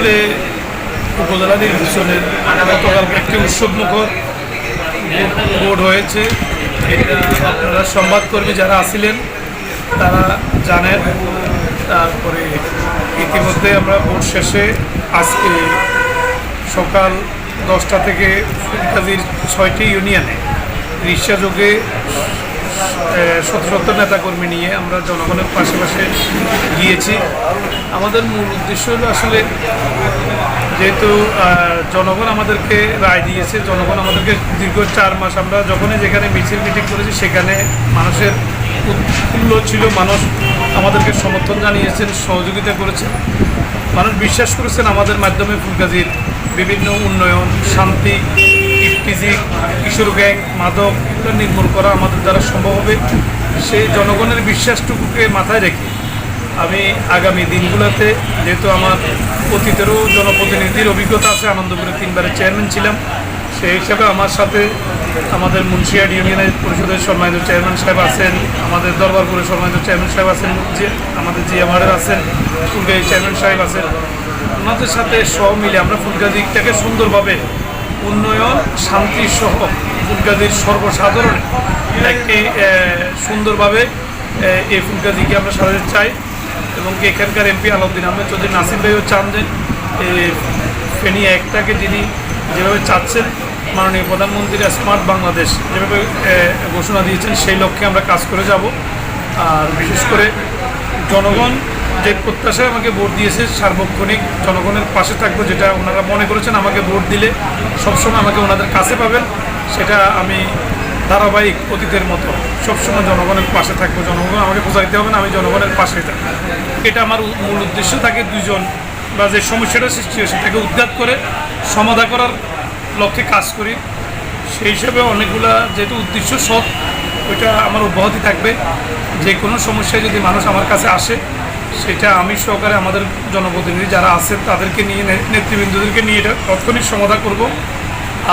আসলে উপজেলা নির্বাচনের গতকালকে একটি উৎসবমুখর ভোট হয়েছে। আপনারা সংবাদকর্মী যারা আছিলেন, তারা জানেন। তারপরে ইতিমধ্যে আমরা ভোট শেষে আজকে সকাল দশটা থেকে ফুলকাজির ছয়টি ইউনিয়নে রিক্সাযোগে শত শত নেতাকর্মী নিয়ে আমরা জনগণের পাশে পাশে গিয়েছি। আমাদের মূল উদ্দেশ্য হলো আসলে যেহেতু জনগণ আমাদেরকে রায় দিয়েছে, জনগণ আমাদেরকে দীর্ঘ চার মাস আমরা যখনই যেখানে মিছিল, মিটিং করেছি সেখানে মানুষের উৎফুল্ল ছিল, মানুষ আমাদেরকে সমর্থন জানিয়েছেন, সহযোগিতা করেছেন। মানুষ বিশ্বাস করেছেন আমাদের মাধ্যমে ফুলগাজীর বিভিন্ন উন্নয়ন, শান্তি ইফটিজিক কিশোর গ্যাং, মাদক, এগুলো নির্মূল করা আমাদের দ্বারা সম্ভব হবে। সেই জনগণের বিশ্বাসটুকুকে মাথায় রেখে আমি আগামী দিনগুলোতে, যেহেতু আমার অতীতেরও জনপ্রতিনিধির অভিজ্ঞতা আছে আনন্দপুরে তিনবারের চেয়ারম্যান ছিলাম, সেই হিসাবে আমার সাথে আমাদের মুন্সিয়াট ইউনিয়নের পরিষদের সম্মানিত চেয়ারম্যান সাহেব আছেন, আমাদের দরবারপুরের সম্মানিত চেয়ারম্যান সাহেব আছেন, যে আমাদের জি জিয়ামারের আছেন ফুলগাজী চেয়ারম্যান সাহেব আছেন। ওনাদের সাথে সব মিলে আমরা ফুলগাজীটাকে সুন্দরভাবে উন্নয়ন, শান্তি সহ ফুলগাজীর সর্বসাধারণ একটি সুন্দরভাবে এই ফুলগাজীকে আমরা সাজাতে চাই এবং এখানকার এমপি আলাউদ্দিন আহমেদ চৌধুরী, নাসিম ভাইও চান যে ফেনী একটাকে যিনি যেভাবে চাচ্ছেন, মাননীয় প্রধানমন্ত্রী স্মার্ট বাংলাদেশ যেভাবে ঘোষণা দিয়েছেন, সেই লক্ষ্যে আমরা কাজ করে যাব। আর বিশেষ করে জনগণ যে প্রত্যাশায় আমাকে ভোট দিয়েছে সার্বক্ষণিক জনগণের পাশে থাকব, যেটা ওনারা মনে করেছেন, আমাকে ভোট দিলে সবসময় আমাকে ওনাদের কাছে পাবেন, সেটা আমি ধারাবাহিক অতীতের মতো সবসময় জনগণের পাশে থাকব। জনগণ আমাকে বোঝাইতে হবে না, আমি জনগণের পাশে থাকব। এটা আমার মূল উদ্দেশ্য থাকে দুজন বা যে সমস্যাটা সৃষ্টি হয় সেটাকে উদ্ঘাত করে সমাধা করার লক্ষ্যে কাজ করি। সেই হিসাবে অনেকগুলা যেহেতু উদ্দেশ্য সৎ, ওইটা আমার অব্যাহতি থাকবে। যে কোনো সমস্যায় যদি মানুষ আমার কাছে আসে সেটা আমি সহকারে আমাদের জনপ্রতিনিধি যারা আছেন তাদেরকে নিয়ে নেতৃবৃন্দদেরকে নিয়ে এটা তৎক্ষণিক সমাধান করব।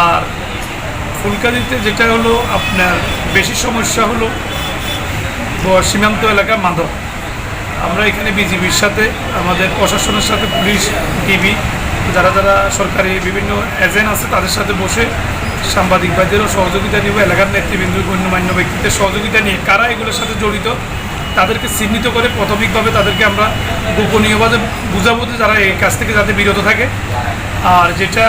আর ফুলকাদিতে যেটা হলো, আপনার বেশি সমস্যা হলো সীমান্ত এলাকা মাদক আমরা এখানে বিজিবির সাথে, আমাদের প্রশাসনের সাথে, পুলিশ, ডিবি, যারা যারা সরকারি বিভিন্ন এজেন্ট আছে, তাদের সাথে বসে সাংবাদিক ভাইদেরও সহযোগিতা নিব। এলাকার নেতৃবৃন্দ, গণ্যমান্য ব্যক্তিদের সহযোগিতা নিয়ে কারা এগুলোর সাথে জড়িত তাদেরকে চিহ্নিত করে প্রাথমিকভাবে তাদেরকে আমরা গোপনীয়ভাবে বুঝাবো যে যারা এই কাজ থেকে যাতে বিরত থাকে। আর যেটা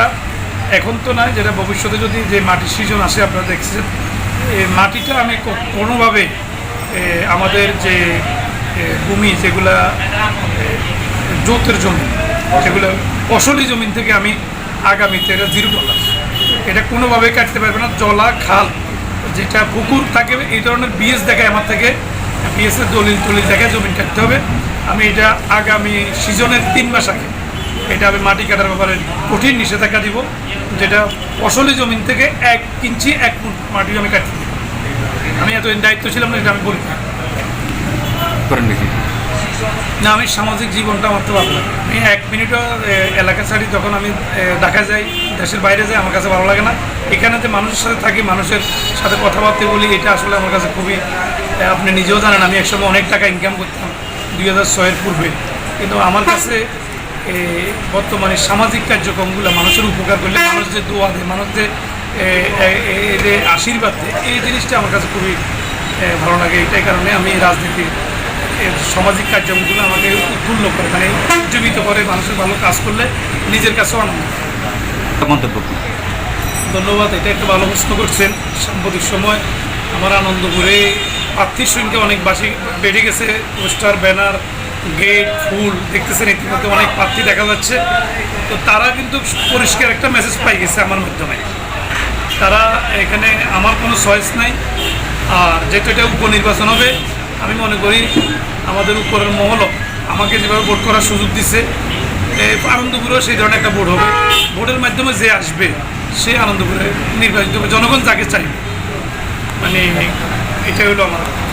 এখন তো নয়, যেটা ভবিষ্যতে যদি যে মাটির সিজন আসে, আপনারা দেখছেন এই মাটিটা আমি কোনোভাবে আমাদের যে ভূমি যেগুলা জোতের জমি সেগুলো ফসলি জমিন থেকে আমি আগামীতে এটা জিরো এটা কোনোভাবে কাটতে পারবে না, জলা, খাল, যেটা পুকুর থাকে, এই ধরনের বিএস দেখায় আমার থেকে বিএসের দলিল টলিল দেখায় জমিন কাটতে হবে। আমি এটা আগামী সিজনের তিন মাস আগে এটা আমি মাটি কাটার ব্যাপারে কঠিন নিষেধাজ্ঞা দিব যেটা ফসলি জমিন থেকে এক ইঞ্চি এক ফুট মাটি আমি দিব। আমি এতদিন দায়িত্ব ছিলাম না এটা আমি বলি না। আমি সামাজিক জীবনটা আমার তো ভালো লাগে আমি এক মিনিটও এলাকা ছাড়ি যখন আমি ঢাকা যাই দেশের বাইরে যাই আমার কাছে ভালো লাগে না। এখানে যে মানুষের সাথে থাকি মানুষের সাথে কথাবার্তা বলি এটা আসলে আমার কাছে খুবই আপনি নিজেও জানেন আমি একসময় অনেক টাকা ইনকাম করতাম দুই হাজার ছয়ের পূর্বে। কিন্তু আমার কাছে বর্তমানে সামাজিক কার্যক্রমগুলো মানুষের উপকার করলে মানুষ যে দোয়া দেয় মানুষ যে আশীর্বাদ দেয় এই জিনিসটা আমার কাছে খুবই ভালো লাগে। এটাই কারণে আমি রাজনীতি এর সামাজিক কার্যক্রমগুলো আমাকে উৎফুল্ল করে মানে উজ্জীবিত করে মানুষের ভালো কাজ করলে নিজের কাছেও আনন্দ মন্তব্য ধন্যবাদ এটা একটু ভালো প্রশ্ন করছেন। সাম্প্রতিক সময় আমার আনন্দপুরে প্রার্থীর সংখ্যা অনেক বাসি বেড়ে গেছে পোস্টার ব্যানার গেট ফুল দেখতেছেন ইতিমধ্যে অনেক প্রার্থী দেখা যাচ্ছে। তো তারা কিন্তু পরিষ্কার একটা মেসেজ পাই গেছে আমার মাধ্যমে। তারা এখানে আমার কোনো চয়েস নাই আর যেহেতু এটা উপনির্বাচন হবে আমি মনে করি আমাদের উপরের মহল আমাকে যেভাবে ভোট করার সুযোগ দিচ্ছে এ, আনন্দপুরেও সেই ধরনের একটা ভোট হবে। ভোটের মাধ্যমে যে আসবে সে আনন্দপুরে নির্বাচিত হবে। জনগণ যাকে চাইবে। মানে এটাই হলো আমার